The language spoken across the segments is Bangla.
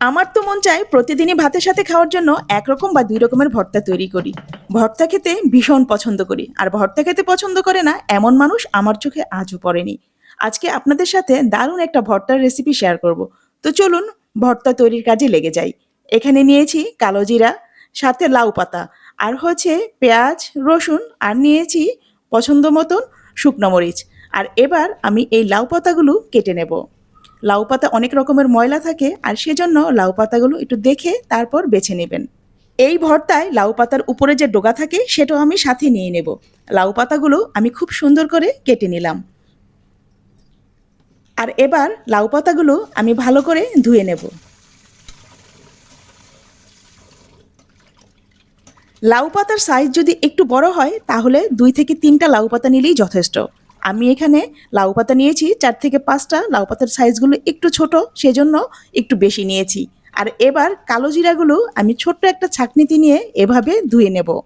আমার তো মন চায় প্রতিদিনই ভাতের সাথে খাওয়ার জন্য একরকম বা দুই রকমের ভর্তা তৈরি করি। ভর্তা খেতে ভীষণ পছন্দ করি, আর ভর্তা খেতে পছন্দ করে না এমন মানুষ আমার চোখে আজও পড়েনি। আজকে আপনাদের সাথে দারুণ একটা ভর্তার রেসিপি শেয়ার করব। তো চলুন, ভর্তা তৈরির কাজে লেগে যাই। এখানে নিয়েছি কালো জিরা, সাথে লাউ পাতা, আর হচ্ছে পেঁয়াজ, রসুন, আর নিয়েছি পছন্দ মতন শুকনো মরিচ। আর এবার আমি এই লাউ পাতাগুলো কেটে নেব। লাউ পাতা অনেক রকমের ময়লা থাকে আর সেজন্য লাউ পাতাগুলো একটু দেখে তারপর বেছে নেবেন। এই ভর্তায় লাউ পাতার উপরে যে ডোগা থাকে সেটাও আমি সাথে নিয়ে নেব। লাউ পাতাগুলো আমি খুব সুন্দর করে কেটে নিলাম। আর এবার লাউ পাতাগুলো আমি ভালো করে ধুয়ে নেব। লাউ পাতার সাইজ যদি একটু বড় হয় তাহলে দুই থেকে তিনটা লাউ পাতা নিলেই যথেষ্ট। আমি এখানে লাউ পাতা নিয়েছি, চার থেকে পাঁচটা। লাউ পাতার সাইজগুলো একটু ছোট, সেজন্য একটু বেশি নিয়েছি। আর এবার কালো জিরাগুলো আমি ছোট্ট একটা ছাকনিতে নিয়ে এভাবে ধুয়ে নেব।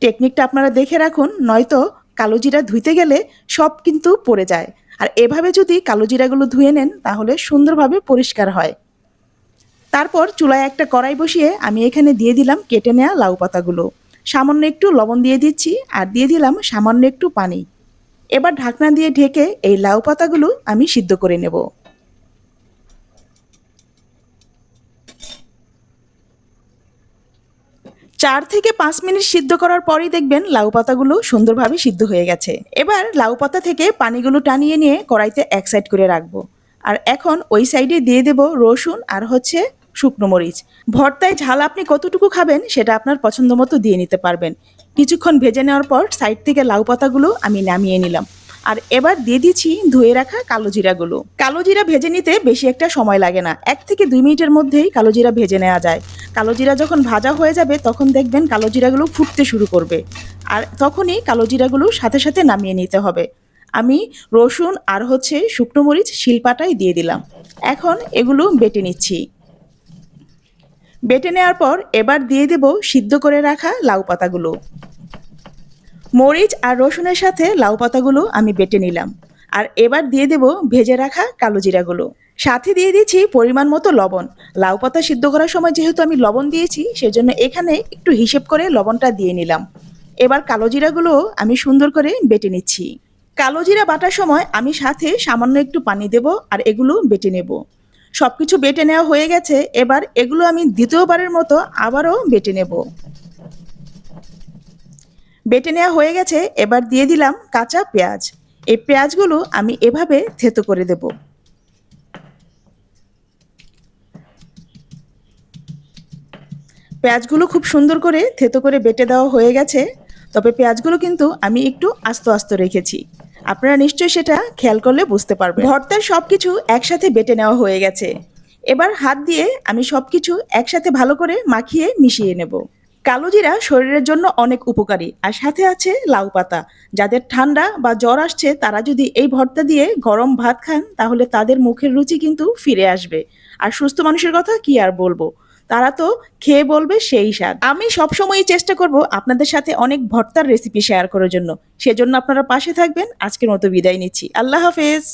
টেকনিকটা আপনারা দেখে রাখুন, নয়তো কালো জিরা ধুইতে গেলে সব কিন্তু পড়ে যায়। আর এভাবে যদি কালো জিরাগুলো ধুয়ে নেন, তাহলে সুন্দরভাবে পরিষ্কার হয়। তারপর চুলায় একটা কড়াই বসিয়ে আমি এখানে দিয়ে দিলাম কেটে নেওয়া লাউ পাতাগুলো। সামান্য একটু লবণ দিয়ে দিচ্ছি, আর দিয়ে দিলাম সামান্য একটু পানি। এবার ঢাকনা দিয়ে ঢেকে এই লাউ পাতাগুলো আমি সিদ্ধ করে নেব। চার থেকে পাঁচ মিনিট সিদ্ধ করার পরেই দেখবেন লাউ পাতাগুলো সুন্দরভাবে সিদ্ধ হয়ে গেছে। এবার লাউ পাতা থেকে পানিগুলো টানিয়ে নিয়ে কড়াইতে এক সাইড করে রাখব। আর এখন ওই সাইডে দিয়ে দেব রসুন আর হচ্ছে শুকনো মরিচ। ভর্তায় ঝাল আপনি কতটুকু খাবেন সেটা আপনার পছন্দ মতো দিয়ে নিতে পারবেন। কিছুক্ষণ ভেজে নেওয়ার পর সাইড থেকে লাউ পাতাগুলো আমি নামিয়ে নিলাম। আর এবার দিয়ে দিচ্ছি ধুয়ে রাখা কালো জিরাগুলো। কালো জিরা ভেজে নিতে বেশি একটা সময় লাগে না। এক থেকে দুই মিনিটের মধ্যেই কালো জিরা ভেজে নেওয়া যায়। কালো জিরা যখন ভাজা হয়ে যাবে তখন দেখবেন কালো জিরাগুলো ফুটতে শুরু করবে। আর তখনই কালো জিরাগুলো সাথে সাথে নামিয়ে নিতে হবে। আমি রসুন আর হচ্ছে শুকনো মরিচ শিলপাটাই দিয়ে দিলাম। এখন এগুলো বেটে নিচ্ছি। বেটে নেওয়ার পর এবার দিয়ে দেব সিদ্ধ করে রাখা লাউ পাতাগুলো। মরিচ আর রসুনের সাথে লাউ পাতাগুলো আমি বেটে নিলাম। আর এবার দিয়ে দেব ভেজে রাখা কালো জিরাগুলো। সাথে দিয়ে দিয়েছি পরিমাণ মতো লবণ। লাউ পাতা সিদ্ধ করার সময় যেহেতু আমি লবণ দিয়েছি, সেজন্য এখানে একটু হিসেব করে লবণটা দিয়ে নিলাম। এবার কালো জিরাগুলো আমি সুন্দর করে বেটে নিচ্ছি। কালো জিরা বাটার সময় আমি সাথে সামান্য একটু পানি দেব আর এগুলো বেটে নেব। সব কিছু বেটে নেওয়া হয়ে গেছে, এবার এগুলো আমি দ্বিতীয়বারের মতো আবারও বেটে নেব। বেটে নেওয়া হয়ে গেছে, এবার দিয়ে দিলাম কাঁচা পেঁয়াজ। এই পেঁয়াজগুলো আমি এভাবে থেতো করে দেব। পেঁয়াজগুলো খুব সুন্দর করে থেতো করে বেটে দেওয়া হয়ে গেছে, তবে পেঁয়াজগুলো কিন্তু আমি একটু আস্ত আস্ত রেখেছি। আপনারা নিশ্চয়ই সেটা খেয়াল করলে বুঝতে পারবেন। ভর্তার সব কিছু একসাথে বেটে নেওয়া হয়ে গেছে। এবার হাত দিয়ে আমি সব কিছু একসাথে ভালো করে মাখিয়ে মিশিয়ে নেব। কালো জিরা শরীরের জন্য অনেক উপকারী। আর সাথে আছে লাউ পাতা। যাদের ঠান্ডা বা জ্বর আসছে, তারা যদি এই ভর্তা দিয়ে গরম ভাত খান, তাহলে তাদের মুখের রুচি কিন্তু ফিরে আসবে। আর সুস্থ মানুষের কথা কি আর বলব? তারা তো খেয়ে বলবে সেই স্বাদ। আমি সবসময়ই চেষ্টা করব আপনাদের সাথে অনেক ভর্তার রেসিপি শেয়ার করার জন্য। সেজন্য আপনারা পাশে থাকবেন। আজকের মতো বিদায় নিচ্ছি। আল্লাহ হাফেজ।